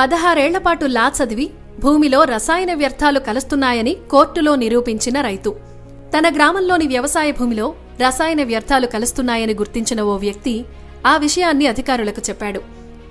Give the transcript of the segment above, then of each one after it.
పదహారేళ్ళపాటు లా చదివి భూమిలో రసాయన వ్యర్థాలు కలుస్తున్నాయని కోర్టులో నిరూపించిన రైతు. తన గ్రామంలోని వ్యవసాయ భూమిలో రసాయన వ్యర్థాలు కలుస్తున్నాయని గుర్తించిన ఓ వ్యక్తి ఆ విషయాన్ని అధికారులకు చెప్పాడు.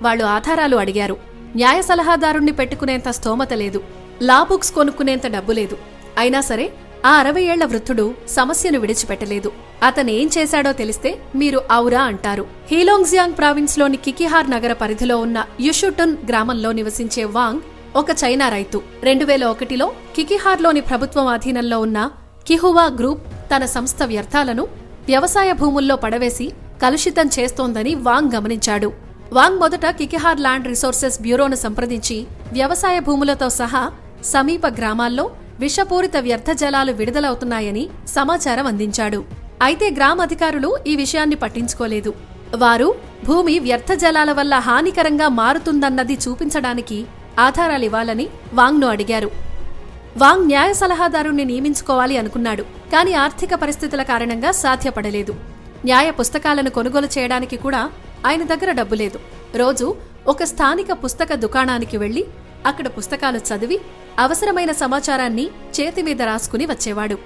వాళ్ళు ఆధారాలు అడిగారు. న్యాయ సలహాదారుణ్ణి పెట్టుకునేంత స్తోమత లేదు. లా బుక్స్ కొనుక్కునేంత డబ్బు లేదు. అయినా సరే ఆ అరవై ఏళ్ళ వృద్ధుడు సమస్యను విడిచిపెట్టలేదు. అతనేం చేశాడో తెలిస్తే మీరు ఔరా అంటారు. హీలోంగ్జియాంగ్ ప్రావిన్స్లోని కికిహార్ నగర పరిధిలో ఉన్న యుషుటున్ గ్రామంలో నివసించే వాంగ్ ఒక చైనా రైతు. రెండు వేల ఒకటిలో కికిహార్లోని ప్రభుత్వం అధీనంలో ఉన్న కిహువా గ్రూప్ తన సంస్థ వ్యర్థాలను వ్యవసాయ భూముల్లో పడవేసి కలుషితం చేస్తోందని వాంగ్ గమనించాడు. వాంగ్ మొదట కికిహార్ ల్యాండ్ రిసోర్సెస్ బ్యూరోను సంప్రదించి వ్యవసాయ భూములతో సహా సమీప గ్రామాల్లో విషపూరిత వ్యర్థ జలాలు విడుదలవుతున్నాయని సమాచారం అందించాడు. అయితే గ్రామ అధికారులు ఈ విషయాన్ని పట్టించుకోలేదు. వారు భూమి వ్యర్థ జలాల వల్ల హానికరంగా మారుతుందన్నది చూపించడానికి ఆధారాలివ్వాలని వాంగ్ను అడిగారు. వాంగ్ న్యాయ సలహాదారుణ్ణి నియమించుకోవాలి అనుకున్నాడు కానీ ఆర్థిక పరిస్థితుల కారణంగా సాధ్యపడలేదు. న్యాయ పుస్తకాలను కొనుగోలు చేయడానికి కూడా ఆయన దగ్గర డబ్బు లేదు. రోజు ఒక స్థానిక పుస్తక దుకాణానికి వెళ్ళి అక్కడ పుస్తకాలు చదివి అవసరమైన సమాచారాన్ని చేతి మీద రాసుకుని వచ్చేవాడు.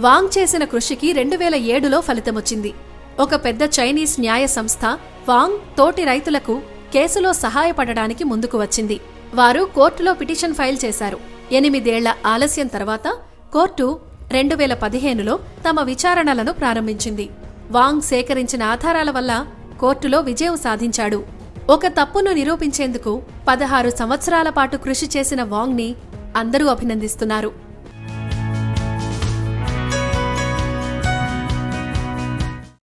వాంగ్ చేసిన కృషికి రెండు వేల ఏడులో ఫలితమొచ్చింది. ఒక పెద్ద చైనీస్ న్యాయ సంస్థ వాంగ్ తోటి రైతులకు కేసులో సహాయపడడానికి ముందుకు వచ్చింది. వారు కోర్టులో పిటిషన్ ఫైల్ చేశారు. ఎనిమిదేళ్ళ ఆలస్యం తర్వాత కోర్టు రెండు వేల పదిహేనులో తమ విచారణలను ప్రారంభించింది. వాంగ్ సేకరించిన ఆధారాల వల్ల కోర్టులో విజయం సాధించాడు. ఒక తప్పును నిరూపించేందుకు పదహారు సంవత్సరాల పాటు కృషి చేసిన వాంగ్ని అందరూ అభినందిస్తున్నారు.